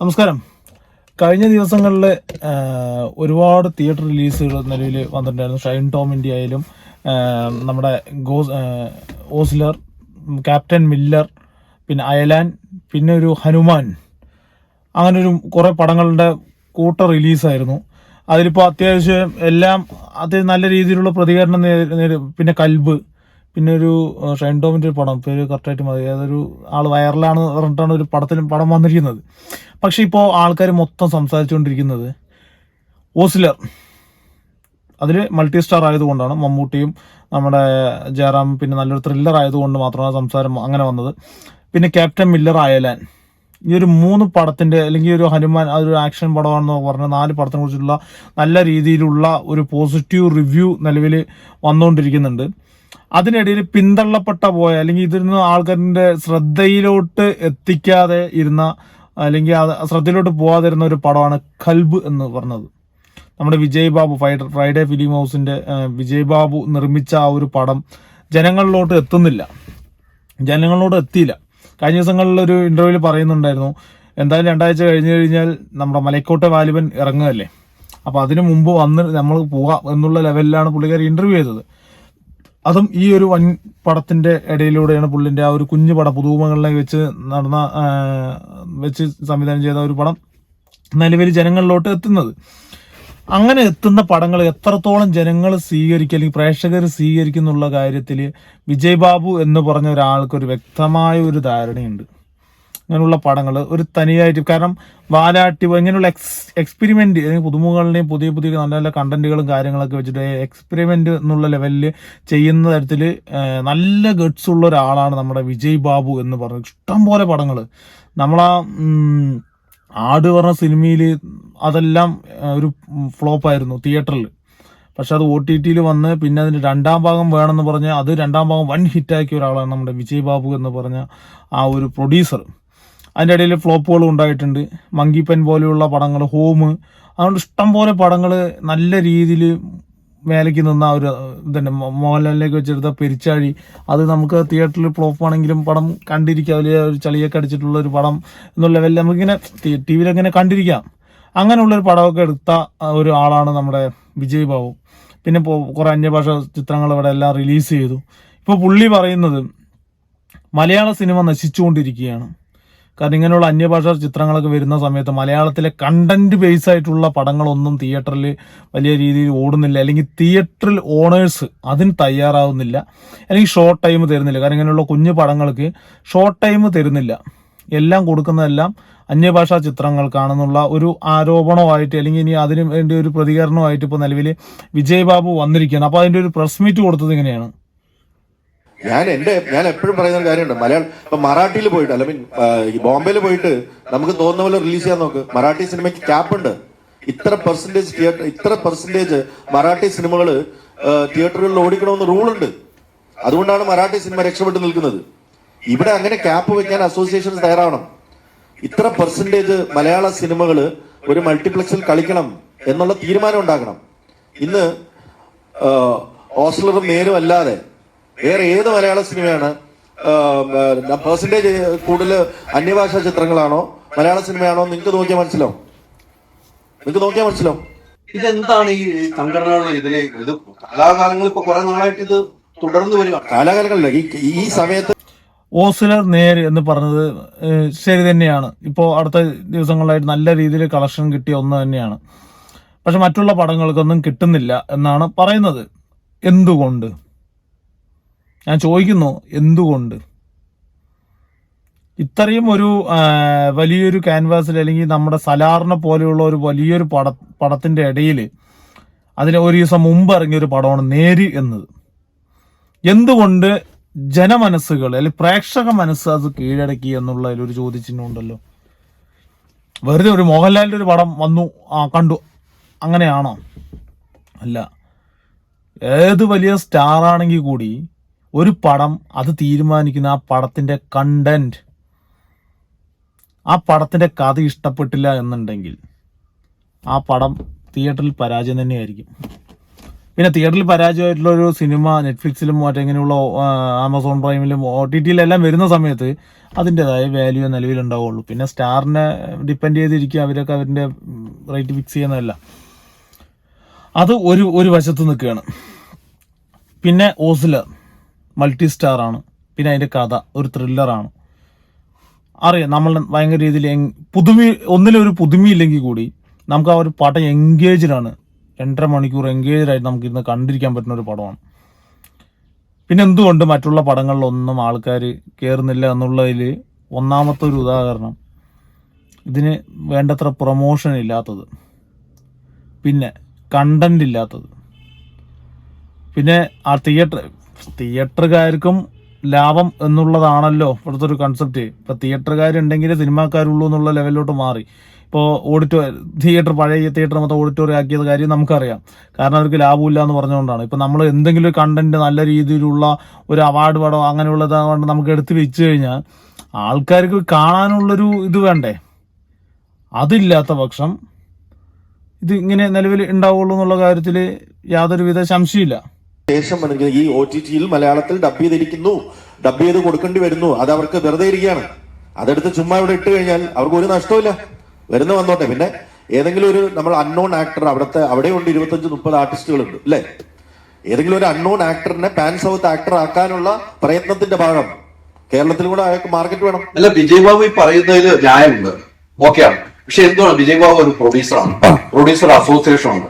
നമസ്കാരം. കഴിഞ്ഞ ദിവസങ്ങളിൽ ഒരുപാട് തിയേറ്റർ റിലീസുകൾ നിലവിൽ വന്നിട്ടുണ്ടായിരുന്നു. ഷൈൻ ടോം ഇന്ത്യ ആയാലും നമ്മുടെ ഗോസ് ഓസ്ലർ ക്യാപ്റ്റൻ മില്ലർ പിന്നെ അയലാൻ പിന്നെ ഒരു ഹനുമാൻ. അങ്ങനെ ഒരു കുറേ പടങ്ങളുടെ കൂട്ട റിലീസായിരുന്നു. അതിലിപ്പോൾ അത്യാവശ്യം എല്ലാം അത് നല്ല രീതിയിലുള്ള പ്രതികരണം പിന്നെ കൽബ്. പിന്നെ ഒരു ഷൈൻ ടോമിന്റെ ഒരു പടം. പേര് കറക്റ്റായിട്ട് മതി. അതൊരു ആൾ വൈറലാണ് പറഞ്ഞിട്ടാണ് ഒരു പടത്തിൽ പടം വന്നിരിക്കുന്നത്. പക്ഷെ ഇപ്പോൾ ആൾക്കാർ മൊത്തം സംസാരിച്ചുകൊണ്ടിരിക്കുന്നത് ഓസിലർ. അതിൽ മൾട്ടി സ്റ്റാർ ആയതുകൊണ്ടാണ്. മമ്മൂട്ടിയും നമ്മുടെ ജയറാം പിന്നെ നല്ലൊരു ത്രില്ലർ ആയതുകൊണ്ട് മാത്രമാണ് സംസാരം അങ്ങനെ വന്നത്. പിന്നെ ക്യാപ്റ്റൻ മില്ലർ അയലാൻ ഈ ഒരു മൂന്ന് പടത്തിന്റെ അല്ലെങ്കിൽ ഒരു ഹനുമാൻ അതൊരു ആക്ഷൻ പടമാണെന്ന് പറഞ്ഞ നാല് പടത്തിനെ കുറിച്ചുള്ള നല്ല രീതിയിലുള്ള ഒരു പോസിറ്റീവ് റിവ്യൂ നിലവിൽ വന്നുകൊണ്ടിരിക്കുന്നുണ്ട്. അതിനിടയിൽ പിന്തള്ളപ്പെട്ട പോയ അല്ലെങ്കിൽ ഇതിരുന്ന ആൾക്കാരിന്റെ ശ്രദ്ധയിലോട്ട് എത്തിക്കാതെ ഇരുന്ന അല്ലെങ്കിൽ ശ്രദ്ധയിലോട്ട് പോകാതിരുന്ന ഒരു പടമാണ് കൽബ് എന്ന് പറഞ്ഞത്. നമ്മുടെ വിജയ് ബാബു ഫ്രൈഡേ ഫിലിം ഹൗസിന്റെ വിജയ് ബാബു നിർമ്മിച്ച ആ ഒരു പടം ജനങ്ങളിലോട്ട് എത്തുന്നില്ല. ജനങ്ങളിലോട്ട് എത്തിയില്ല. കഴിഞ്ഞ ദിവസങ്ങളിൽ ഒരു ഇന്റർവ്യൂവിൽ പറയുന്നുണ്ടായിരുന്നു എന്തായാലും രണ്ടാഴ്ച കഴിഞ്ഞു കഴിഞ്ഞാൽ നമ്മുടെ മലക്കോട്ടെ വാലിബൻ ഇറങ്ങുകയല്ലേ? അപ്പോൾ അതിനു മുമ്പ് വന്ന് നമ്മൾ പോകാം എന്നുള്ള ലെവലിലാണ് പുള്ളിക്കാരി ഇന്റർവ്യൂ ചെയ്തത്. അതും ഈ ഒരു വൻ പടത്തിന്റെ ഇടയിലൂടെയാണ് പുള്ളിന്റെ ആ ഒരു കുഞ്ഞു പടം പുതുമകളിലെ വെച്ച് നടന്ന വെച്ച് സംവിധാനം ചെയ്ത ഒരു പടം നിലവിൽ ജനങ്ങളിലോട്ട് എത്തുന്നത്. അങ്ങനെ എത്തുന്ന പടങ്ങൾ എത്രത്തോളം ജനങ്ങൾ സ്വീകരിക്കുക അല്ലെങ്കിൽ പ്രേക്ഷകർ സ്വീകരിക്കുന്നുള്ള കാര്യത്തിൽ വിജയ് ബാബു എന്ന് പറഞ്ഞ ഒരാൾക്ക് ഒരു വ്യക്തമായ ഒരു ധാരണയുണ്ട്. അങ്ങനെയുള്ള പടങ്ങൾ ഒരു തനിയായിട്ട് കാരണം വാലാട്ടി ഇങ്ങനെയുള്ള എക്സ് എക്സ്പെരിമെന്റ് പുതുമുഖങ്ങളുടെയും പുതിയ പുതിയ നല്ല നല്ല കണ്ടന്റുകളും കാര്യങ്ങളൊക്കെ വെച്ചിട്ട് എക്സ്പെരിമെന്റ് എന്നുള്ള ലെവലിൽ ചെയ്യുന്ന തരത്തിൽ നല്ല ഗഡ്സ് ഉള്ള ഒരാളാണ് നമ്മുടെ വിജയ് ബാബു എന്ന് പറഞ്ഞത് ഇഷ്ടംപോലെ പടങ്ങൾ നമ്മളാ ആട് പറഞ്ഞ സിനിമയിൽ അതെല്ലാം ഒരു ഫ്ലോപ്പായിരുന്നു തിയേറ്ററിൽ പക്ഷെ അത് ഒ ടി ടിയിൽ വന്ന് പിന്നെ അതിന്റെ രണ്ടാം ഭാഗം വേണമെന്ന് പറഞ്ഞ് അത് രണ്ടാം ഭാഗം വൻ ഹിറ്റാക്കിയ ഒരാളാണ് നമ്മുടെ വിജയ് ബാബു എന്ന് പറഞ്ഞ ആ ഒരു പ്രൊഡ്യൂസർ അതിന്റെ ഇടയിൽ ഫ്ലോപ്പുകളും ഉണ്ടായിട്ടുണ്ട്. മങ്കി പെൻ പോലെയുള്ള പടങ്ങൾ ഹോം അതുകൊണ്ട് ഇഷ്ടം പോലെ പടങ്ങൾ നല്ല രീതിയിൽ മേലേക്ക് നിന്ന ഒരു ഇതന്നെ മോഹൻലാലിലേക്ക് വെച്ചെടുത്ത പെരിച്ചാഴി. അത് നമുക്ക് തിയേറ്ററിൽ ഫ്ലോപ്പ് ആണെങ്കിലും പടം കണ്ടിരിക്കാം. വലിയ ഒരു ചളിയൊക്കെ അടിച്ചിട്ടുള്ള ഒരു പടം എന്നുള്ള ലെവലിൽ നമുക്കിങ്ങനെ ടി വിയിലങ്ങനെ കണ്ടിരിക്കാം. അങ്ങനെയുള്ളൊരു പടമൊക്കെ എടുത്ത ഒരു ആളാണ് നമ്മുടെ വിജയ് ബാബു. പിന്നെ കുറേ അന്യഭാഷ ചിത്രങ്ങൾ ഇവിടെ എല്ലാം റിലീസ് ചെയ്തു. ഇപ്പോൾ പുള്ളി പറയുന്നത് മലയാള സിനിമ നശിച്ചുകൊണ്ടിരിക്കുകയാണ്. കാരണം ഇങ്ങനെയുള്ള അന്യഭാഷാ ചിത്രങ്ങളൊക്കെ വരുന്ന സമയത്ത് മലയാളത്തിലെ കണ്ടന്റ് ബേസ് ആയിട്ടുള്ള പടങ്ങളൊന്നും തിയേറ്ററിൽ വലിയ രീതിയിൽ ഓടുന്നില്ല. അല്ലെങ്കിൽ തിയേറ്ററിൽ ഓണേഴ്സ് അതിന് തയ്യാറാവുന്നില്ല. അല്ലെങ്കിൽ ഷോർട്ട് ടൈം തരുന്നില്ല. കാരണം ഇങ്ങനെയുള്ള കുഞ്ഞു പടങ്ങൾക്ക് ഷോർട്ട് ടൈം തരുന്നില്ല. എല്ലാം കൊടുക്കുന്നതെല്ലാം അന്യഭാഷാ ചിത്രങ്ങൾക്കാണെന്നുള്ള ഒരു ആരോപണമായിട്ട് അല്ലെങ്കിൽ ഇനി അതിന് വേണ്ടി ഒരു പ്രതികരണമായിട്ട് ഇപ്പോൾ നിലവിൽ വിജയ് ബാബു വന്നിരിക്കുകയാണ്. അപ്പോൾ അതിന്റെ ഒരു പ്രസ് മീറ്റ് കൊടുത്തത് ഇങ്ങനെയാണ്. ഞാൻ എന്റെ ഞാൻ എപ്പോഴും പറയുന്ന ഒരു കാര്യമുണ്ട്. മലയാളം ഇപ്പൊ മറാഠിയിൽ പോയിട്ട് അല്ല മീൻ ബോംബെയിൽ പോയിട്ട് നമുക്ക് തോന്നുന്ന പോലെ റിലീസ് ചെയ്യാൻ നോക്ക്. മറാഠി സിനിമയ്ക്ക് ക്യാപ്പ് ഉണ്ട്. ഇത്ര പെർസെന്റേജ് തിയേറ്റർ ഇത്ര പെർസെന്റേജ് മറാഠി സിനിമകൾ തിയേറ്ററുകളിൽ ഓടിക്കണമെന്ന് റൂൾ ഉണ്ട്. അതുകൊണ്ടാണ് മറാഠി സിനിമ രക്ഷപ്പെട്ട് നിൽക്കുന്നത്. ഇവിടെ അങ്ങനെ ക്യാപ്പ് വെക്കാൻ അസോസിയേഷൻസ് തയ്യാറാവണം. ഇത്ര പെർസെന്റേജ് മലയാള സിനിമകൾ ഒരു മൾട്ടിപ്ലക്സിൽ കളിക്കണം എന്നുള്ള തീരുമാനം ഉണ്ടാക്കണം ഇന്ന് ഓസ്ലറും നേരും അല്ലാതെ വേറെ ഏത് മലയാള സിനിമയാണ്? പേഴ്സന്റേജ് കൂടുതൽ അന്യഭാഷാ ചിത്രങ്ങളാണോ? മലയാള സിനിമയാണോ? നിങ്ങൾക്ക് നോക്കിയാൽ മനസ്സിലാവും. നിങ്ങൾക്ക് നോക്കിയാൽ മനസ്സിലാവും. ഇതെന്താണ് ഈ സംഘടനകളുടെ ഇതിലെ ഇത് കലാകാലങ്ങൾ ഇപ്പൊ കുറെ നാളായിട്ട് ഇത് തുടർന്ന് വരിക? കാലാകാലങ്ങളില്ല ഈ ഈ സമയത്ത് ഓസിലർ നേര് എന്ന് പറഞ്ഞത് ശരി തന്നെയാണ്. ഇപ്പോൾ അടുത്ത ദിവസങ്ങളിലായിട്ട് നല്ല രീതിയിൽ കളക്ഷൻ കിട്ടിയ ഒന്ന് തന്നെയാണ്. പക്ഷെ മറ്റുള്ള പടങ്ങൾക്കൊന്നും കിട്ടുന്നില്ല എന്നാണ് പറയുന്നത്. എന്തുകൊണ്ട്? ഞാൻ ചോദിക്കുന്നു എന്തുകൊണ്ട്? ഇത്രയും ഒരു വലിയൊരു ക്യാൻവാസിൽ അല്ലെങ്കിൽ നമ്മുടെ സലാറിനെ പോലെയുള്ള ഒരു വലിയൊരു പട പടത്തിന്റെ ഇടയിൽ അതിന് ഒരു ദിവസം മുമ്പ് ഇറങ്ങിയ ഒരു പടമാണ് നേര് എന്നത്. എന്തുകൊണ്ട് ജനമനസ്സുകൾ അല്ലെങ്കിൽ പ്രേക്ഷക മനസ്സ് അത് കീഴടക്കി എന്നുള്ള ഒരു ചോദ്യചിഹ്നം ഉണ്ടല്ലോ വെറുതെ ഒരു മോഹൻലാലിന്റെ ഒരു പടം വന്നു ആ കണ്ടു. അങ്ങനെയാണോ? അല്ല. ഏത് വലിയ സ്റ്റാറാണെങ്കിൽ കൂടി ഒരു പടം അത് തീരുമാനിക്കുന്ന ആ പടത്തിന്റെ കണ്ടന്റ് ആ പടത്തിന്റെ കഥ ഇഷ്ടപ്പെട്ടില്ല എന്നുണ്ടെങ്കിൽ ആ പടം തിയേറ്ററിൽ പരാജയം തന്നെയായിരിക്കും. പിന്നെ തിയേറ്ററിൽ പരാജയമായിട്ടുള്ള ഒരു സിനിമ നെറ്റ്ഫ്ലിക്സിലും മറ്റെങ്ങനെയുള്ള ആമസോൺ പ്രൈമിലും ഒ ടി ടിയിലെല്ലാം വരുന്ന സമയത്ത് അതിന്റെതായ വാല്യൂ നിലവിലുണ്ടാവുള്ളൂ പിന്നെ സ്റ്റാറിനെ ഡിപ്പെൻഡ് ചെയ്തിരിക്കുക അവരൊക്കെ അവരുടെ റേറ്റ് ഫിക്സ് ചെയ്യുന്നതല്ല. അത് ഒരു ഒരു വശത്ത് നിൽക്കുകയാണ്. പിന്നെ ഓസ്ലർ മൾട്ടി സ്റ്റാർ ആണ് പിന്നെ അതിന്റെ കഥ ഒരു ത്രില്ലറാണ്. അറിയാം നമ്മൾ ഭയങ്കര രീതിയിൽ പുതുമി ഒന്നിലൊരു പുതുമയില്ലെങ്കിൽ കൂടി നമുക്ക് ആ ഒരു പടം എൻഗേജ്ഡാണ്. രണ്ടര മണിക്കൂർ എൻഗേജ്ഡ് നമുക്കിരുന്ന് കണ്ടിരിക്കാൻ പറ്റുന്ന ഒരു പടമാണ്. പിന്നെ എന്തുകൊണ്ട് മറ്റുള്ള പടങ്ങളിലൊന്നും ആൾക്കാർ കയറുന്നില്ല എന്നുള്ളതിൽ ഒന്നാമത്തെ ഒരു ഉദാഹരണം ഇതിന് വേണ്ടത്ര പ്രൊമോഷൻ ഇല്ലാത്തത്. പിന്നെ കണ്ടന്റ് ഇല്ലാത്തത്. പിന്നെ ആ തിയേറ്റർ തിയേറ്ററുകാർക്കും ലാഭം എന്നുള്ളതാണല്ലോ ഇവിടുത്തെ ഒരു കൺസെപ്റ്റ് ഇപ്പൊ തിയേറ്ററുകാരുണ്ടെങ്കിൽ സിനിമാക്കാരുള്ളൂ എന്നുള്ള ലെവലിലോട്ട് മാറി. ഇപ്പോൾ ഓഡിറ്റോ തിയേറ്റർ പഴയ തിയേറ്റർ മൊത്തം ഓഡിറ്റോറിയം ആക്കിയത് കാര്യം നമുക്കറിയാം. കാരണം അവർക്ക് ലാഭമില്ല എന്ന് പറഞ്ഞുകൊണ്ടാണ്. ഇപ്പൊ നമ്മൾ എന്തെങ്കിലും ഒരു കണ്ടന്റ് നല്ല രീതിയിലുള്ള ഒരു അവാർഡ് പടം അങ്ങനെയുള്ള ഇതാകൊണ്ട് നമുക്ക് എടുത്തു വെച്ച് കഴിഞ്ഞാൽ ആൾക്കാർക്ക് കാണാനുള്ളൊരു ഇത് വേണ്ടേ? അതില്ലാത്ത പക്ഷം ഇത് ഇങ്ങനെ നിലവിൽ ഉണ്ടാവുള്ളൂ എന്നുള്ള കാര്യത്തിൽ യാതൊരുവിധ സംശയമില്ല ശേഷം വന്നിരിക്കുന്ന ഈ ഒ ടി ടിയിൽ മലയാളത്തിൽ ഡബ് ചെയ്തിരിക്കുന്നു. ഡബ് ചെയ്ത് കൊടുക്കേണ്ടി വരുന്നു. അത് അവർക്ക് വെറുതെ ഇരിക്കുകയാണ്. അതെടുത്ത് ചുമ്മാ ഇവിടെ ഇട്ട് കഴിഞ്ഞാൽ അവർക്ക് ഒരു നഷ്ടമില്ല വരുന്ന വന്നോട്ടെ. പിന്നെ ഏതെങ്കിലും ഒരു നമ്മൾ അൺനോൺ ആക്ടർ അവിടുത്തെ അവിടെയുണ്ട് ഇരുപത്തഞ്ച് മുപ്പത് ആർട്ടിസ്റ്റുകളുണ്ട് അല്ലേ? ഏതെങ്കിലും ഒരു അൺനോൺ ആക്ടറിനെ പാൻ സൗത്ത് ആക്ടർ ആക്കാനുള്ള പ്രയത്നത്തിന്റെ ഭാഗം കേരളത്തിൽ കൂടെ അയാൾക്ക് മാർക്കറ്റ് വേണം. അല്ല വിജയ് ബാബു ഈ പറയുന്നതിൽ ന്യായമുണ്ട്. ഓക്കെയാണ് പക്ഷെ എന്തുകൊണ്ട് വിജയ് ബാബു ഒരു പ്രൊഡ്യൂസറാണ് പ്രൊഡ്യൂസർ അസോസിയേഷൻ ഉണ്ട്.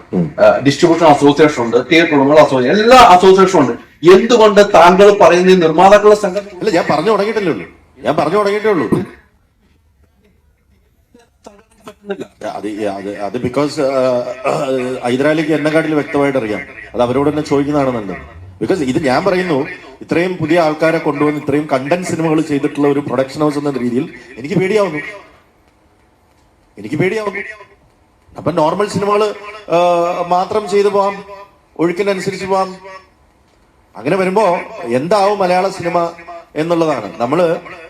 ഡിസ്ട്രിബ്യൂഷൻ അസോസിയേഷൻ ഉണ്ട് തിയേറ്റർ ഉടമകൾ അസോസിയേഷൻ എല്ലാ അസോസിയേഷനും ഉണ്ട്. എന്തുകൊണ്ട് താങ്കൾ പറയുന്ന ഈ നിർമ്മാതാക്കളുടെ സംഘടന അല്ല ഞാൻ പറഞ്ഞു തുടങ്ങിയിട്ടല്ലേ ഉള്ളൂ. ഞാൻ പറഞ്ഞു തുടങ്ങിയിട്ടേ ഉള്ളൂ. അത് അത് അത് ബിക്കോസ് ഹൈദരാലിക്ക് എന്നെക്കാട്ടിൽ വ്യക്തമായിട്ട് അറിയാം. അത് അവരോട് തന്നെ ചോദിക്കുന്നതാണ് നല്ലത് ബിക്കോസ് ഇത് ഞാൻ പറയുന്നു ഇത്രയും പുതിയ ആൾക്കാരെ കൊണ്ടുവന്ന് ഇത്രയും കണ്ടന്റ് സിനിമകൾ ചെയ്തിട്ടുള്ള ഒരു പ്രൊഡക്ഷൻ ഹൗസ് എന്ന രീതിയിൽ എനിക്ക് പേടിയാവുന്നു. എനിക്ക് പേടിയാവും. അപ്പൊ നോർമൽ സിനിമകൾ മാത്രം ചെയ്തു പോവാം. ഒഴുക്കിനനുസരിച്ച് പോവാം. അങ്ങനെ വരുമ്പോ എന്താവും മലയാള സിനിമ എന്നുള്ളതാണ്. നമ്മൾ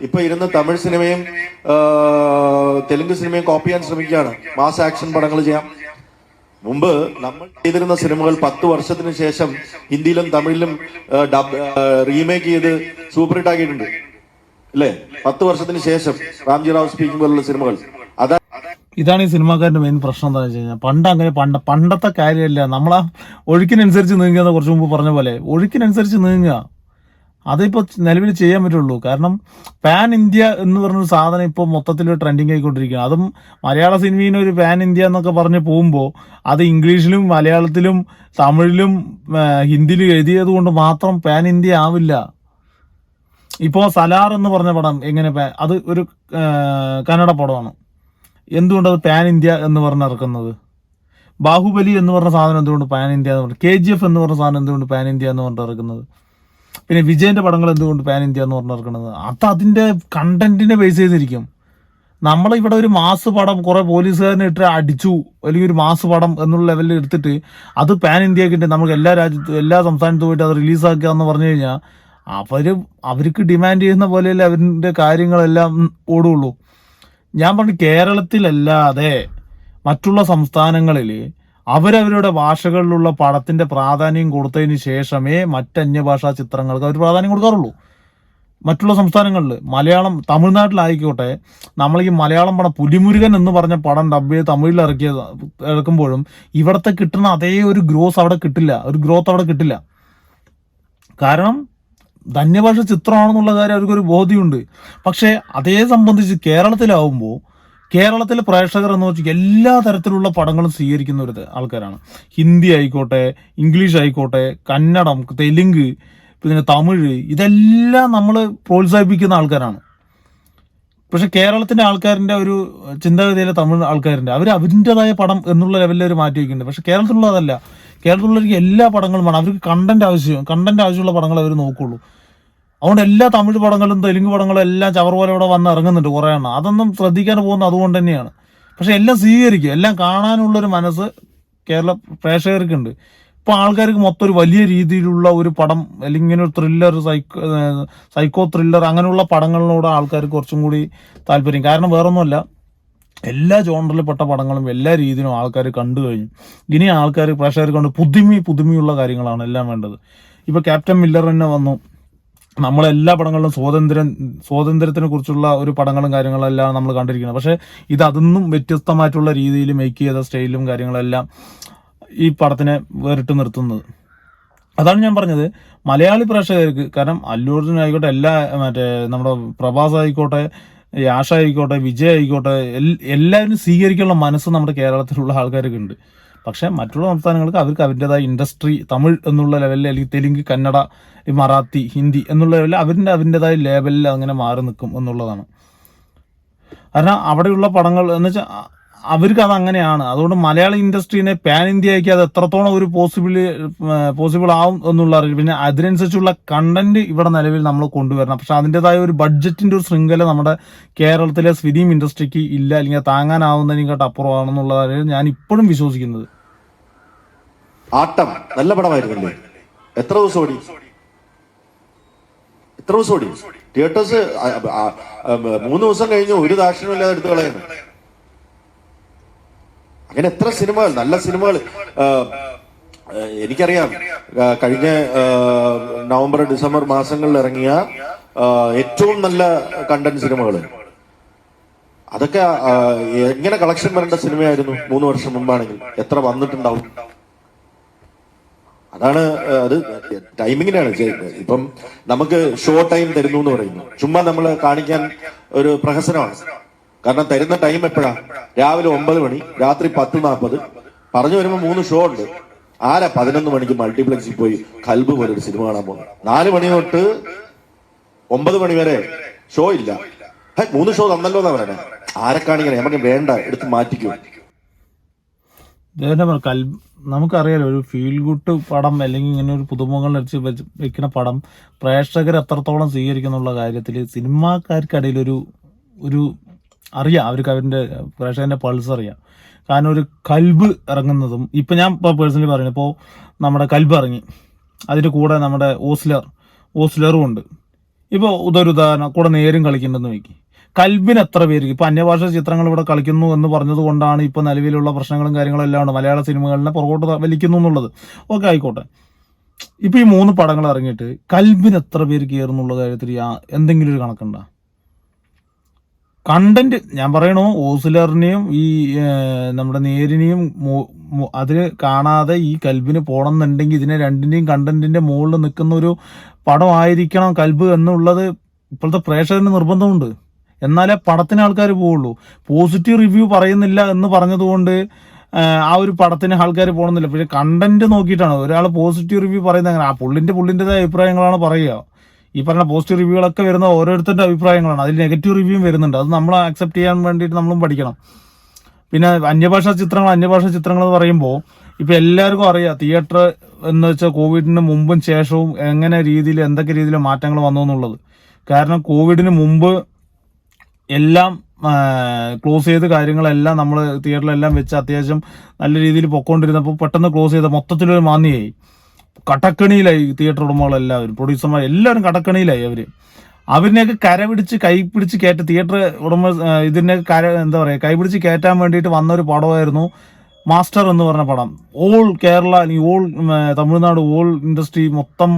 ഇപ്പൊ ഇരുന്ന് തമിഴ് സിനിമയും തെലുങ്ക് സിനിമയും കോപ്പി ചെയ്യാൻ ശ്രമിക്കുകയാണ്. മാസ് ആക്ഷൻ പടങ്ങൾ ചെയ്യാം. മുമ്പ് നമ്മൾ ചെയ്തിരുന്ന സിനിമകൾ പത്ത് വർഷത്തിന് ശേഷം ഹിന്ദിയിലും തമിഴിലും റീമേക്ക് ചെയ്ത് സൂപ്പർ ഹിറ്റ് ആക്കിയിട്ടുണ്ട്. അല്ലേ? പത്ത് വർഷത്തിന് ശേഷം റാംജി റാവ് സ്പീക്കിംഗ് പോലുള്ള സിനിമകൾ അതാ ഇതാണ് ഈ സിനിമാക്കാരുടെ മെയിൻ പ്രശ്നം എന്താണെന്ന് വെച്ച് കഴിഞ്ഞാൽ പണ്ട് അങ്ങനെ പണ്ട പണ്ടത്തെ കാര്യമല്ല. നമ്മളാ ഒഴുക്കിനനുസരിച്ച് നീങ്ങുക എന്ന് കുറച്ച് മുമ്പ് പറഞ്ഞ പോലെ. ഒഴുക്കിനനുസരിച്ച് നീങ്ങുക. അതിപ്പോൾ നിലവിൽ ചെയ്യാൻ പറ്റുള്ളൂ. കാരണം പാൻ ഇന്ത്യ എന്ന് പറഞ്ഞൊരു സാധനം ഇപ്പോൾ മൊത്തത്തിൽ ട്രെൻഡിങ് ആയിക്കൊണ്ടിരിക്കുകയാണ്. അതും മലയാള സിനിമയിൽ ഒരു പാൻ ഇന്ത്യ എന്നൊക്കെ പറഞ്ഞ് പോകുമ്പോൾ അത് ഇംഗ്ലീഷിലും മലയാളത്തിലും തമിഴിലും ഹിന്ദിയിലും എഴുതിയത് കൊണ്ട് മാത്രം പാൻ ഇന്ത്യ ആവില്ല. ഇപ്പോൾ സലാർ എന്ന് പറഞ്ഞ പടം എങ്ങനെ അത് ഒരു കന്നഡ പടമാണ്. എന്തുകൊണ്ട് അത് പാൻ ഇന്ത്യ എന്ന് പറഞ്ഞ് ഇറക്കുന്നത്? ബാഹുബലി എന്ന് പറഞ്ഞ സാധനം എന്തുകൊണ്ട് പാൻ ഇന്ത്യ എന്ന് പറഞ്ഞു? കെ ജി എഫ് എന്ന് പറഞ്ഞ സാധനം എന്തുകൊണ്ട് പാൻ ഇന്ത്യ എന്ന് പറഞ്ഞിട്ട് ഇറക്കുന്നത്? പിന്നെ വിജയന്റെ പടങ്ങൾ എന്തുകൊണ്ട് പാൻ ഇന്ത്യ എന്ന് പറഞ്ഞ് ഇറക്കുന്നത്? അത് അതിന്റെ കണ്ടന്റിനെ ബേസ് ചെയ്തിരിക്കും. നമ്മളിവിടെ ഒരു മാസ് പടം കുറെ പോലീസുകാരനെ ഇട്ട് അടിച്ചു അല്ലെങ്കിൽ ഒരു മാസ് പടം എന്നുള്ള ലെവലിൽ എടുത്തിട്ട് അത് പാൻ ഇന്ത്യക്കിട്ട് നമുക്ക് എല്ലാ രാജ്യത്തും എല്ലാ സംസ്ഥാനത്തും പോയിട്ട് അത് റിലീസാക്കുക എന്ന് പറഞ്ഞു കഴിഞ്ഞാൽ അവർ അവർക്ക് ഡിമാൻഡ് ചെയ്യുന്ന പോലെയല്ലേ അവരുടെ കാര്യങ്ങളെല്ലാം ഓടുള്ളൂ. ഞാൻ പറഞ്ഞു കേരളത്തിലല്ലാതെ മറ്റുള്ള സംസ്ഥാനങ്ങളിൽ അവരവരുടെ ഭാഷകളിലുള്ള പടത്തിന്റെ പ്രാധാന്യം കൊടുത്തതിന് ശേഷമേ മറ്റ് അന്യഭാഷാ ചിത്രങ്ങൾക്ക് അവർ പ്രാധാന്യം കൊടുക്കാറുള്ളൂ. മറ്റുള്ള സംസ്ഥാനങ്ങളിൽ മലയാളം തമിഴ്നാട്ടിലായിക്കോട്ടെ നമ്മൾ ഈ മലയാളം പടം പുലിമുരുകൻ എന്ന് പറഞ്ഞ പടം ഡബ് ചെയ്ത് തമിഴിൽ ഇറക്കിയ ഇറക്കുമ്പോഴും ഇവിടത്തെ കിട്ടുന്ന അതേ ഒരു ഗ്രോസ് അവിടെ കിട്ടില്ല ഒരു ഗ്രോത്ത് അവിടെ കിട്ടില്ല. കാരണം ധന്യഭാഷ ചിത്രമാണെന്നുള്ള കാര്യം അവർക്കൊരു ബോധ്യമുണ്ട്. പക്ഷേ അതേ സംബന്ധിച്ച് കേരളത്തിലാവുമ്പോൾ കേരളത്തിലെ പ്രേക്ഷകർ എന്ന് വെച്ചാൽ എല്ലാ തരത്തിലുള്ള പടങ്ങളും സ്വീകരിക്കുന്ന ഒരു ആൾക്കാരാണ്. ഹിന്ദി ആയിക്കോട്ടെ ഇംഗ്ലീഷ് ആയിക്കോട്ടെ കന്നഡം തെലുങ്ക് പിന്നെ തമിഴ് ഇതെല്ലാം നമ്മൾ പ്രോത്സാഹിപ്പിക്കുന്ന ആൾക്കാരാണ്. പക്ഷെ കേരളത്തിന്റെ ആൾക്കാരിന്റെ ഒരു ചിന്താഗതിയിലെ തമിഴ് ആൾക്കാരുണ്ട് അവർ അവരിന്റെതായ പടം എന്നുള്ള ലെവലിൽ അവർ മാറ്റി വയ്ക്കുന്നുണ്ട്. പക്ഷെ കേരളത്തിലുള്ള അതല്ല കേരളത്തിലുള്ളവർക്ക് എല്ലാ പടങ്ങളും വേണം. അവർക്ക് കണ്ടന്റ് ആവശ്യം കണ്ടന്റ് ആവശ്യമുള്ള പടങ്ങൾ അവർ നോക്കുള്ളൂ. അതുകൊണ്ട് എല്ലാ തമിഴ് പടങ്ങളും തെലുങ്ക് പടങ്ങളും എല്ലാം ചവർ പോലെ ഇവിടെ വന്ന് ഇറങ്ങുന്നുണ്ട് കുറേ എണ്ണം. അതൊന്നും ശ്രദ്ധിക്കാൻ പോകുന്ന അതുകൊണ്ട് തന്നെയാണ്. പക്ഷെ എല്ലാം സ്വീകരിക്കും എല്ലാം കാണാനുള്ളൊരു മനസ്സ് കേരള പ്രേക്ഷകർക്കുണ്ട്. ഇപ്പൊ ആൾക്കാർക്ക് മൊത്തം ഒരു വലിയ രീതിയിലുള്ള ഒരു പടം അല്ലെങ്കിൽ ഇങ്ങനെ ഒരു ത്രില്ലർ സൈക്കോ സൈക്കോ ത്രില്ലർ അങ്ങനെയുള്ള പടങ്ങളിലൂടെ ആൾക്കാർക്ക് കുറച്ചും കൂടി താല്പര്യം. കാരണം വേറൊന്നുമല്ല എല്ലാ ജോണറിൽപ്പെട്ട പടങ്ങളും എല്ലാ രീതിയിലും ആൾക്കാർ കണ്ടു കഴിഞ്ഞു. ഇനി ആൾക്കാർ പ്രേക്ഷകർ കൊണ്ട് പുതുമി പുതുമിയുള്ള കാര്യങ്ങളാണ് എല്ലാം വേണ്ടത്. ഇപ്പൊ ക്യാപ്റ്റൻ മില്ലർ തന്നെ വന്നു. നമ്മളെല്ലാ പടങ്ങളിലും സ്വാതന്ത്ര്യം സ്വാതന്ത്ര്യത്തിനെ കുറിച്ചുള്ള ഒരു പടങ്ങളും കാര്യങ്ങളെല്ലാം നമ്മൾ കണ്ടിരിക്കുന്നത് പക്ഷേ ഇത് അതൊന്നും വ്യത്യസ്തമായിട്ടുള്ള രീതിയിൽ മേക്ക് ചെയ്ത സ്റ്റൈലും കാര്യങ്ങളെല്ലാം ഈ പടത്തിനെ വേറിട്ട് നിർത്തുന്നത്. അതാണ് ഞാൻ പറഞ്ഞത്. മലയാളി പ്രേക്ഷകർക്ക് കാരണം അല്ലു അർജുൻ എല്ലാ മറ്റേ നമ്മുടെ പ്രഭാസ് ആയിക്കോട്ടെ യാഷ ആയിക്കോട്ടെ വിജയ് ആയിക്കോട്ടെ എല്ലാവരും സ്വീകരിക്കാനുള്ള മനസ്സ് നമ്മുടെ കേരളത്തിലുള്ള ആൾക്കാർക്ക് ഉണ്ട് പക്ഷേ മറ്റുള്ള സംസ്ഥാനങ്ങൾക്ക് അവർക്ക് അവരുടേതായ ഇൻഡസ്ട്രി തമിഴ് എന്നുള്ള ലെവലിൽ അല്ലെങ്കിൽ തെലുങ്ക് കന്നഡ മറാത്തി ഹിന്ദി എന്നുള്ള ലെവലിൽ അവരിന്റെ അവരുടേതായ ലെവലിൽ അങ്ങനെ മാറി നിൽക്കും എന്നുള്ളതാണ്. കാരണം അവിടെയുള്ള പടങ്ങൾ എന്ന് വെച്ചാൽ അവർക്ക് അത് അങ്ങനെയാണ്. അതുകൊണ്ട് മലയാള ഇൻഡസ്ട്രീനെ പാൻ ഇന്ത്യയ്ക്ക് അത് എത്രത്തോളം ഒരു പോസിബിൾ പോസിബിൾ ആവും എന്നുള്ള അറിയില്ല പിന്നെ അതിനനുസരിച്ചുള്ള കണ്ടന്റ് ഇവിടെ നിലവിൽ നമ്മൾ കൊണ്ടുവരണം. പക്ഷെ അതിന്റെതായ ഒരു ബഡ്ജറ്റിന്റെ ഒരു ശൃംഖല നമ്മുടെ കേരളത്തിലെ ഫിലിം ഇൻഡസ്ട്രിക്ക് ഇല്ല. അല്ലെങ്കിൽ താങ്ങാനാവുന്നതിനെക്കാട്ട് അപ്പുറമാണെന്നുള്ളതാണ് ഞാൻ ഇപ്പോഴും വിശ്വസിക്കുന്നത്. ആട്ടം. നല്ല പടമായിരുന്നു എത്ര ദിവസം ഓടി? എത്ര ദിവസം ഓടി? തിയേറ്റേഴ്സ് മൂന്ന് ദിവസം കഴിഞ്ഞ് ഒരു ദാക്ഷിണ്യം ഇല്ലാതെ എടുത്തു കളയുന്നു. അങ്ങനെ എത്ര സിനിമകൾ നല്ല സിനിമകൾ. എനിക്കറിയാം. കഴിഞ്ഞ നവംബർ ഡിസംബർ മാസങ്ങളിൽ ഇറങ്ങിയ ഏറ്റവും നല്ല കണ്ടന്റ് സിനിമകൾ. അതൊക്കെ എങ്ങനെ കളക്ഷൻ വരേണ്ട സിനിമയായിരുന്നു മൂന്ന് വർഷം മുമ്പാണെങ്കിൽ? എത്ര വന്നിട്ടുണ്ടാവും? അതാണ് അത് ടൈമിങ്ങിനാണ്. ഇപ്പം നമുക്ക് ഷോ ടൈം തരുന്നു എന്ന് പറയുന്നു. ചുമ്മാ നമ്മൾ കാണിക്കാൻ ഒരു പ്രഹസനമാണ്. കാരണം തരുന്ന ടൈം എപ്പോഴാ? രാവിലെ ഒമ്പത് മണി രാത്രി പത്ത് നാൽപ്പത്. പറഞ്ഞു വരുമ്പോൾ മൂന്ന് ഷോ ഉണ്ട്. ആരാ പതിനൊന്ന് മണിക്ക് മൾട്ടിപ്ലക്സിൽ പോയി കൽബ് പോലെ ഒരു സിനിമ കാണാൻ പോകുന്നത്? നാല് മണി തൊട്ട് ഒമ്പത് മണി വരെ ഷോ ഇല്ല. മൂന്ന് ഷോ തന്നല്ലോ എന്നാ പറയണേ? ആരെ കാണിക്കണേ നമുക്ക് വേണ്ട എടുത്ത് മാറ്റിക്കോ. നമുക്കറിയാലോ ഒരു ഫീൽ ഗുഡ് പടം അല്ലെങ്കിൽ ഇങ്ങനെ ഒരു പുതുമുഖങ്ങൾ വെച്ച് വെക്കുന്ന പടം പ്രേക്ഷകർ എത്രത്തോളം സ്വീകരിക്കുന്നുള്ള കാര്യത്തിൽ സിനിമാക്കാർക്കിടയിൽ ഒരു ഒരു അറിയാം അവർക്ക് അവരുടെ പ്രേക്ഷകന്റെ പൾസ് അറിയാം. കാരണം ഒരു കൽബ് ഇറങ്ങുന്നതും ഇപ്പൊ ഞാൻ ഇപ്പോൾ പേഴ്സണലി പറയുന്നത് ഇപ്പോൾ നമ്മുടെ കൽബ് ഇറങ്ങി. അതിന്റെ കൂടെ നമ്മുടെ ഓസ്ലർ ഓസ്ലറും ഉണ്ട്. ഇപ്പോൾ ഇതൊരു ഉദാഹരണം കൂടെ നേരും കളിക്കുന്നുണ്ടെന്ന് വെക്കി കൽബിന് എത്ര പേര്? ഇപ്പൊ അന്യഭാഷ ചിത്രങ്ങൾ ഇവിടെ കളിക്കുന്നു എന്ന് പറഞ്ഞത് കൊണ്ടാണ് ഇപ്പൊ നിലവിലുള്ള പ്രശ്നങ്ങളും കാര്യങ്ങളും എല്ലാം ഉണ്ട്. മലയാള സിനിമകളിനെ പുറകോട്ട് വലിക്കുന്നു എന്നുള്ളത്. ഓക്കെ ആയിക്കോട്ടെ. ഇപ്പൊ ഈ മൂന്ന് പടങ്ങൾ ഇറങ്ങിയിട്ട് കൽബിന് എത്ര പേര് കയറുന്നുള്ള കാര്യത്തിൽ എന്തെങ്കിലും ഒരു കണക്കുണ്ടോ? കണ്ടന്റ് ഞാൻ പറയണു ഓസിലറിനെയും ഈ നമ്മുടെ നേരിനെയും മോ- കാണാതെ ഈ കൽബിന് പോകണം എന്നുണ്ടെങ്കിൽ ഇതിനെ രണ്ടിന്റെയും കണ്ടന്റിന്റെ മുകളിൽ നിൽക്കുന്ന ഒരു പടമായിരിക്കണം കൽബ് എന്നുള്ളത് ഇപ്പോഴത്തെ പ്രേക്ഷകന് നിർബന്ധമുണ്ട്. എന്നാലേ പടത്തിന് ആൾക്കാർ പോവുള്ളൂ. പോസിറ്റീവ് റിവ്യൂ പറയുന്നില്ല എന്ന് പറഞ്ഞതുകൊണ്ട് ആ ഒരു പടത്തിന് ആൾക്കാർ പോകണമെന്നില്ല പക്ഷെ കണ്ടന്റ് നോക്കിയിട്ടാണ്. ഒരാൾ പോസിറ്റീവ് റിവ്യൂ പറയുന്നത് അങ്ങനെ. ആ പുള്ളിന്റെ പുള്ളിന്റെതായ അഭിപ്രായങ്ങളാണ് പറയുക. ഈ പറഞ്ഞ പോസിറ്റീവ് റിവ്യൂകളൊക്കെ വരുന്ന ഓരോരുത്തരുടെ അഭിപ്രായങ്ങളാണ്. അതിൽ നെഗറ്റീവ് റിവ്യൂ വരുന്നുണ്ട്. അത് നമ്മൾ ആക്സെപ്റ്റ് ചെയ്യാൻ വേണ്ടിയിട്ട് നമ്മളും പഠിക്കണം. പിന്നെ അന്യഭാഷ ചിത്രങ്ങൾ അന്യഭാഷ ചിത്രങ്ങൾ എന്ന് പറയുമ്പോൾ ഇപ്പം എല്ലാവർക്കും അറിയാം തിയേറ്റർ എന്ന് വെച്ചാൽ കോവിഡിന് മുമ്പും ശേഷവും എങ്ങനെ രീതിയിൽ എന്തൊക്കെ രീതിയിൽ മാറ്റങ്ങൾ വന്നു എന്നുള്ളത്. കാരണം കോവിഡിന് മുമ്പ് എല്ലാം ക്ലോസ് ചെയ്ത് കാര്യങ്ങളെല്ലാം നമ്മൾ തിയേറ്ററിലെല്ലാം വെച്ച് അത്യാവശ്യം നല്ല രീതിയിൽ പൊക്കോണ്ടിരുന്നപ്പോൾ പെട്ടെന്ന് ക്ലോസ് ചെയ്ത മൊത്തത്തിലൊരു മാന്യയായി. കടക്കണിയിലായി തിയേറ്റർ ഉടമകളെല്ലാവരും പ്രൊഡ്യൂസർമാർ എല്ലാവരും കടക്കണിയിലായി അവർ അവരിനെയൊക്കെ കരപിടിച്ച് കൈ പിടിച്ച് കയറ്റ തിയേറ്റർ ഉടമ ഇതിനെ കര എന്താ പറയുക കൈപിടിച്ച് കയറ്റാൻ വേണ്ടിയിട്ട് വന്ന ഒരു പടമായിരുന്നു മാസ്റ്റർ എന്ന് പറഞ്ഞ പടം. ഓൾ കേരള അല്ലെങ്കിൽ ഓൾ തമിഴ്നാട് ഓൾ ഇൻഡസ്ട്രി മൊത്തം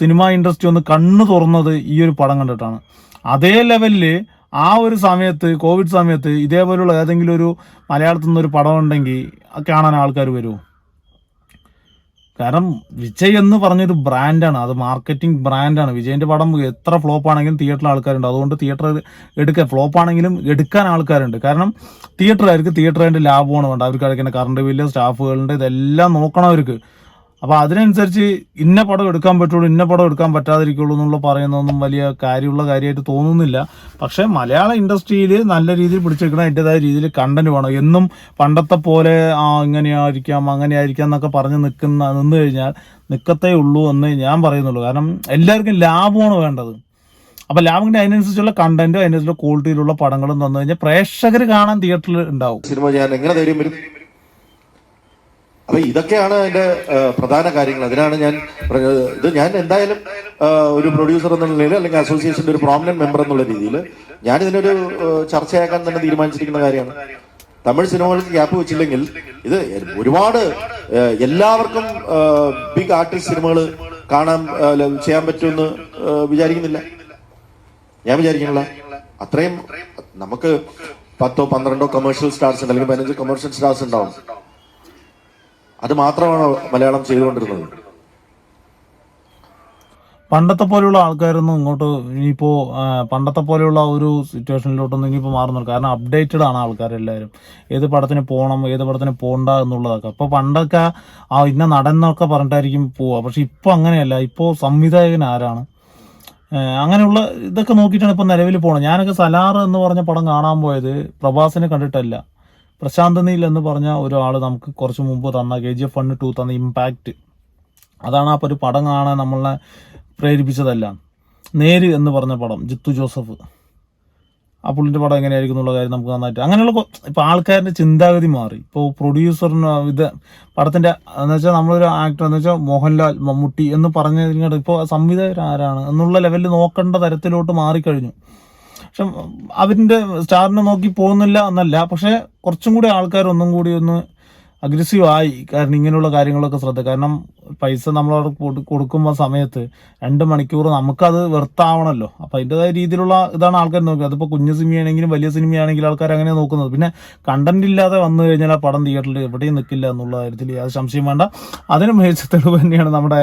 സിനിമ ഇൻഡസ്ട്രി ഒന്ന് കണ്ണു തുറന്നത് ഈ ഒരു പടം കണ്ടിട്ടാണ്. അതേ ലെവലിൽ ആ ഒരു സമയത്ത് കോവിഡ് സമയത്ത് ഇതേപോലെയുള്ള ഏതെങ്കിലും ഒരു മലയാളത്തിൽ നിന്നൊരു പടം ഉണ്ടെങ്കിൽ കാണാൻ ആൾക്കാർ വരുമോ? കാരണം വിജയ് എന്ന് പറഞ്ഞൊരു ബ്രാൻഡാണ് അത് മാർക്കറ്റിംഗ് ബ്രാൻഡാണ് വിജയന്റെ പടം എത്ര ഫ്ലോപ്പ് ആണെങ്കിലും തിയേറ്ററിൽ ആൾക്കാരുണ്ട്. അതുകൊണ്ട് തിയേറ്റർ എടുക്കുക ഫ്ലോപ്പ് ആണെങ്കിലും എടുക്കാൻ ആൾക്കാരുണ്ട്. കാരണം തിയേറ്ററുകാർക്ക് തിയേറ്ററിന്റെ ലാഭമാണ്. വേണ്ട അവർക്ക് അടയ്ക്കേണ്ട കറണ്ട് ബില്ല് സ്റ്റാഫുകളുണ്ട് ഇതെല്ലാം നോക്കണം അവർക്ക്. അപ്പൊ അതിനനുസരിച്ച് ഇന്ന പടം എടുക്കാൻ പറ്റുള്ളൂ ഇന്ന പടം എടുക്കാൻ പറ്റാതിരിക്കുള്ളൂ എന്നുള്ള പറയുന്നതൊന്നും വലിയ കാര്യമുള്ള കാര്യമായിട്ട് തോന്നുന്നില്ല. പക്ഷേ മലയാള ഇൻഡസ്ട്രിയിൽ നല്ല രീതിയിൽ പിടിച്ചെടുക്കണം അതിന്റെതായ രീതിയിൽ കണ്ടന്റ് വേണം. എന്നും പണ്ടത്തെ പോലെ ആ ഇങ്ങനെയായിരിക്കാം അങ്ങനെയായിരിക്കാം എന്നൊക്കെ പറഞ്ഞ് നിൽക്കുന്ന നിന്ന് കഴിഞ്ഞാൽ നിൽക്കത്തേ ഉള്ളൂ എന്ന് ഞാൻ പറയുന്നുള്ളൂ. കാരണം എല്ലാവർക്കും ലാഭമാണ് വേണ്ടത്. അപ്പോൾ ലാഭം അതിനനുസരിച്ചുള്ള കണ്ടന്റും അതിനനുസരിച്ചുള്ള ക്വാളിറ്റിയിലുള്ള പടങ്ങളും തന്നു കഴിഞ്ഞാൽ പ്രേക്ഷകർ കാണാൻ തിയേറ്ററിൽ ഉണ്ടാവും. സിനിമ ഞാൻ എങ്ങനെ അപ്പൊ ഇതൊക്കെയാണ് അതിന്റെ പ്രധാന കാര്യങ്ങൾ. അതിനാണ് ഞാൻ പറഞ്ഞത്. ഇത് ഞാൻ എന്തായാലും ഒരു പ്രൊഡ്യൂസർ എന്നുള്ള നിലയിൽ അല്ലെങ്കിൽ അസോസിയേഷന്റെ ഒരു പ്രോമിനന്റ് മെമ്പർ എന്നുള്ള രീതിയിൽ ഞാൻ ഇതിനൊരു ചർച്ചയാക്കാൻ തന്നെ തീരുമാനിച്ചിരിക്കുന്ന കാര്യമാണ്. തമിഴ് സിനിമകൾക്ക് ഗ്യാപ്പ് വെച്ചില്ലെങ്കിൽ ഇത് ഒരുപാട് എല്ലാവർക്കും ബിഗ് ആർട്ടിസ്റ്റ് സിനിമകൾ കാണാൻ ചെയ്യാൻ പറ്റുമെന്ന് വിചാരിക്കുന്നില്ല. ഞാൻ വിചാരിക്കുന്നില്ല. അത്രയും നമുക്ക് പത്തോ പന്ത്രണ്ടോ കമേഴ്ഷ്യൽ സ്റ്റാർസ് അല്ലെങ്കിൽ പതിനഞ്ച് കമേഴ്ഷ്യൽ സ്റ്റാർസ് ഉണ്ടാവും. അത് മാത്രമാണ് മലയാളം ചെയ്തുകൊണ്ടിരുന്നത്. പണ്ടത്തെ പോലെയുള്ള ആൾക്കാരൊന്നും ഇങ്ങോട്ട് ഇനിയിപ്പോ പണ്ടത്തെ പോലെയുള്ള ഒരു സിറ്റുവേഷനിലോട്ടൊന്നും ഇനിയിപ്പോൾ മാറുന്നില്ല. കാരണം അപ്ഡേറ്റഡ് ആണ് ആൾക്കാരെല്ലാവരും. ഏത് പടത്തിന് പോകണം ഏത് പടത്തിന് പോണ്ട എന്നുള്ളതൊക്കെ. അപ്പോൾ പണ്ടൊക്കെ ആ ഇന്ന നടന്നൊക്കെ പറഞ്ഞിട്ടായിരിക്കും പോവുക. പക്ഷെ ഇപ്പോൾ അങ്ങനെയല്ല. ഇപ്പോൾ സംവിധായകൻ ആരാണ്? അങ്ങനെയുള്ള ഇതൊക്കെ നോക്കിയിട്ടാണ് ഇപ്പോൾ നിലവിൽ പോകണം ഞാനൊക്കെ സലാർ എന്ന് പറഞ്ഞ പടം കാണാൻ പോയത് പ്രഭാസിനെ കണ്ടിട്ടല്ല. പ്രശാന്ത് നീൽ എന്ന് പറഞ്ഞ ഒരാൾ നമുക്ക് കുറച്ച് മുമ്പ് തന്ന K G F fund two തന്ന ഇമ്പാക്റ്റ് അതാണ് അപ്പോൾ ഒരു പടം കാണാൻ നമ്മളെ പ്രേരിപ്പിച്ചതെല്ലാം. നേര് എന്ന് പറഞ്ഞ പടം ജിത്തു ജോസഫ്. ആ പുള്ളിന്റെ പടം എങ്ങനെയായിരിക്കും എന്നുള്ള കാര്യം നമുക്ക് നന്നായിട്ട് അങ്ങനെയുള്ള ഇപ്പോൾ ആൾക്കാരുടെ ചിന്താഗതി മാറി. ഇപ്പോൾ പ്രൊഡ്യൂസറിന് ഇത് പടത്തിന്റെ എന്ന് വെച്ചാൽ നമ്മളൊരു ആക്ടർ എന്ന് വെച്ചാൽ മോഹൻലാൽ മമ്മൂട്ടി എന്ന് പറഞ്ഞതിനോട് ഇപ്പോൾ സംവിധായകർ ആരാണ് എന്നുള്ള ലെവലിൽ നോക്കേണ്ട തരത്തിലോട്ട് മാറിക്കഴിഞ്ഞു. പക്ഷെ അവരിന്റെ സ്റ്റാറിനെ നോക്കി പോകുന്നില്ല എന്നല്ല. പക്ഷേ കുറച്ചും കൂടി ആൾക്കാർ ഒന്നും കൂടി ഒന്ന് അഗ്രസീവ് ആയി. കാരണം ഇങ്ങനെയുള്ള കാര്യങ്ങളൊക്കെ ശ്രദ്ധ. കാരണം പൈസ നമ്മളവിടെ കൊടുക്കുമ്പോൾ സമയത്ത് രണ്ട് മണിക്കൂർ നമുക്കത് വെറുത്താവണമല്ലോ അപ്പം അതിന്റെതായ രീതിയിലുള്ള ഇതാണ് ആൾക്കാർ നോക്കുക. അതിപ്പോൾ കുഞ്ഞു സിനിമയാണെങ്കിലും വലിയ സിനിമയാണെങ്കിലും ആൾക്കാർ അങ്ങനെ നോക്കുന്നത്. പിന്നെ കണ്ടന്റ് ഇല്ലാതെ വന്നു കഴിഞ്ഞാൽ ആ പടം തിയേറ്ററിൽ എവിടെയും നിൽക്കില്ല എന്നുള്ള കാര്യത്തിൽ അത് സംശയം വേണ്ട. അതിന് മികച്ച തെളിവ് തന്നെയാണ് നമ്മുടെ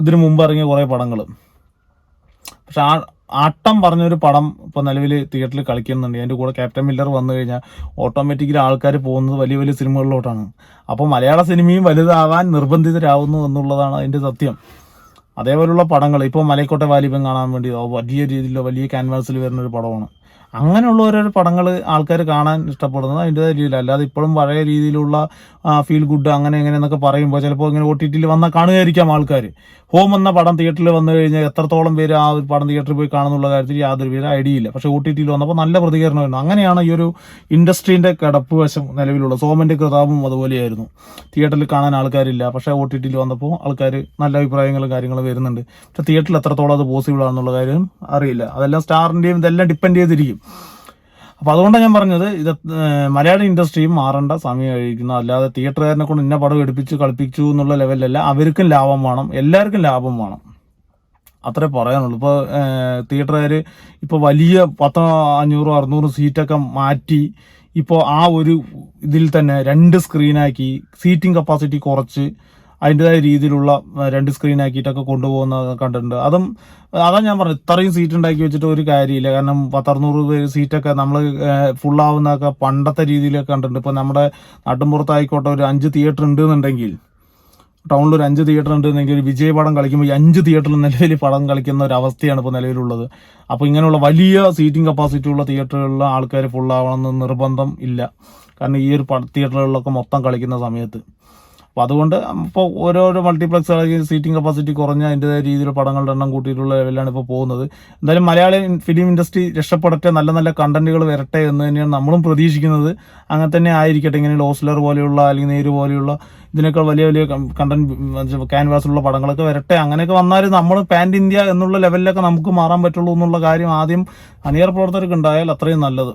ഇതിനു മുമ്പ് ഇറങ്ങിയ കുറേ പടങ്ങൾ പക്ഷെ ആ ആട്ടം പറഞ്ഞൊരു പടം ഇപ്പോൾ നിലവിൽ തിയേറ്ററിൽ കളിക്കുന്നുണ്ട്. അതിന്റെ കൂടെ ക്യാപ്റ്റൻ മില്ലർ വന്നു കഴിഞ്ഞാൽ ഓട്ടോമാറ്റിക്കലി ആൾക്കാർ പോകുന്നത് വലിയ വലിയ സിനിമകളിലോട്ടാണ്. അപ്പോൾ മലയാള സിനിമയും വലുതാവാൻ നിർബന്ധിതരാകുന്നു എന്നുള്ളതാണ് അതിന്റെ സത്യം. അതേപോലുള്ള പടങ്ങൾ ഇപ്പോൾ മലയക്കോട്ടെ വാലിബൻ കാണാൻ വേണ്ടി വലിയ രീതിയിലോ വലിയ ക്യാൻവാസിൽ വരുന്ന ഒരു പടമാണ്. അങ്ങനെയുള്ള ഓരോരോ പടങ്ങൾ ആൾക്കാർ കാണാൻ ഇഷ്ടപ്പെടുന്നത് അതിന്റെതായ രീതിയിൽ. അല്ലാതെ ഇപ്പോഴും പഴയ രീതിയിലുള്ള ഫീൽ ഗുഡ് അങ്ങനെ എങ്ങനെ എന്നൊക്കെ പറയുമ്പോൾ ചിലപ്പോൾ ഇങ്ങനെ ഒ ടി ടിയിൽ വന്നാൽ കാണുകയായിരിക്കാം ആൾക്കാർ ഹോം എന്ന പടം തിയേറ്ററിൽ വന്നു കഴിഞ്ഞാൽ എത്രത്തോളം പേര് ആ ഒരു പടം തിയേറ്ററിൽ പോയി കാണുന്നുള്ള കാര്യത്തിൽ യാതൊരു പേര് ഐഡിയ ഇല്ല. പക്ഷേ ഒ ടി ടിയിൽ വന്നപ്പോൾ നല്ല പ്രതികരണം പ്രതികരണമായിരുന്നു. അങ്ങനെയാണ് ഈ ഒരു ഇൻഡസ്ട്രീന്റെ കിടപ്പ് വശം നിലവിലുള്ളത്. സോമന്റെ കൃതാപും അതുപോലെയായിരുന്നു. തിയേറ്ററിൽ കാണാൻ ആൾക്കാരില്ല. പക്ഷേ ഒ ടി ടിയിൽ വന്നപ്പോൾ ആൾക്കാർ നല്ല അഭിപ്രായങ്ങളും കാര്യങ്ങളും വരുന്നുണ്ട്. പക്ഷേ തിയേറ്ററിൽ എത്രത്തോളം അത് പോസിബിൾ ആണെന്നുള്ള കാര്യം അറിയില്ല. അതെല്ലാം സ്റ്റാറിന്റെയും ഇതെല്ലാം ഡിപ്പെൻഡ് ചെയ്തിരിക്കും. അപ്പോൾ അതുകൊണ്ടാണ് ഞാൻ പറഞ്ഞത് ഇത് മലയാളം ഇൻഡസ്ട്രിയും മാറേണ്ട സമയം കഴിക്കുന്നു അല്ലാതെ തിയേറ്ററുകാരനെ കൊണ്ട് ഇന്ന പടം എടുപ്പിച്ചു കളിപ്പിച്ചു എന്നുള്ള ലെവലിലല്ല അവർക്കും ലാഭം വേണം എല്ലാവർക്കും ലാഭം വേണം. അത്രേ പറയാനുള്ളൂ. ഇപ്പോൾ തിയേറ്ററുകാർ ഇപ്പോൾ വലിയ പത്തോ അഞ്ഞൂറോ അറുന്നൂറ് സീറ്റൊക്കെ മാറ്റി ഇപ്പോൾ ആ ഒരു ഇതിൽ തന്നെ രണ്ട് സ്ക്രീനാക്കി സീറ്റിംഗ് കപ്പാസിറ്റി കുറച്ച് അതിന്റെതായ രീതിയിലുള്ള രണ്ട് സ്ക്രീൻ ആക്കിയിട്ടൊക്കെ കൊണ്ടുപോകുന്ന കണ്ടിട്ടുണ്ട്. അതും അതാ ഞാൻ പറഞ്ഞത്. ഇത്രയും സീറ്റ് ഉണ്ടാക്കി വെച്ചിട്ട് ഒരു കാര്യമില്ല. കാരണം പത്തറുന്നൂറ് പേര് സീറ്റൊക്കെ നമ്മൾ ഫുള്ളാവുന്നതൊക്കെ പണ്ടത്തെ രീതിയിലൊക്കെ കണ്ടിട്ടുണ്ട്. ഇപ്പോൾ നമ്മുടെ നാട്ടിൻപുറത്തായിക്കോട്ടെ ഒരു അഞ്ച് തിയേറ്റർ ഉണ്ട് എന്നുണ്ടെങ്കിൽ ടൗണിൽ ഒരു അഞ്ച് തിയേറ്റർ ഉണ്ടെന്നെങ്കിൽ ഒരു വിജയ പടം കളിക്കുമ്പോൾ ഈ അഞ്ച് തിയേറ്ററിൽ നിലവിൽ പടം കളിക്കുന്ന ഒരു അവസ്ഥയാണ് ഇപ്പോൾ നിലവിലുള്ളത്. അപ്പോൾ ഇങ്ങനെയുള്ള വലിയ സീറ്റിംഗ് കപ്പാസിറ്റി ഉള്ള തിയേറ്ററുകളിൽ ആൾക്കാർ ഫുള്ളാവണമെന്ന് നിർബന്ധം ഇല്ല. കാരണം ഈ ഒരു തിയേറ്ററുകളിലൊക്കെ മൊത്തം കളിക്കുന്ന സമയത്ത്. അപ്പോൾ അതുകൊണ്ട് ഇപ്പോൾ ഓരോരോ മൾട്ടിപ്ലക്സ് സീറ്റിംഗ് കപ്പാസിറ്റി കുറഞ്ഞ അതിന്റെതായ രീതിയിൽ പടങ്ങളുടെ എണ്ണം കൂട്ടിയിട്ടുള്ള ലെവലാണ് ഇപ്പോൾ പോകുന്നത്. എന്തായാലും മലയാളി ഫിലിം ഇൻഡസ്ട്രി രക്ഷപ്പെടട്ടെ നല്ല നല്ല കണ്ടന്റുകൾ വരട്ടെ എന്ന് തന്നെയാണ് നമ്മളും പ്രതീക്ഷിക്കുന്നത്. അങ്ങനെ തന്നെ ആയിരിക്കട്ടെ ഇങ്ങനെ ലോസ്ലർ പോലെയുള്ള അല്ലെങ്കിൽ നേര് പോലെയുള്ള ഇതിനേക്കാൾ വലിയ വലിയ കണ്ടന്റ് ക്യാൻവാസിലുള്ള പടങ്ങളൊക്കെ വരട്ടെ. അങ്ങനെയൊക്കെ വന്നാൽ നമ്മൾ പാൻ ഇന്ത്യ എന്നുള്ള ലെവലിലൊക്കെ നമുക്ക് മാറാൻ പറ്റുള്ളൂ എന്നുള്ള കാര്യം ആദ്യം അണിയർ പ്രവർത്തകർക്ക് ഉണ്ടായാൽ അത്രയും നല്ലത്.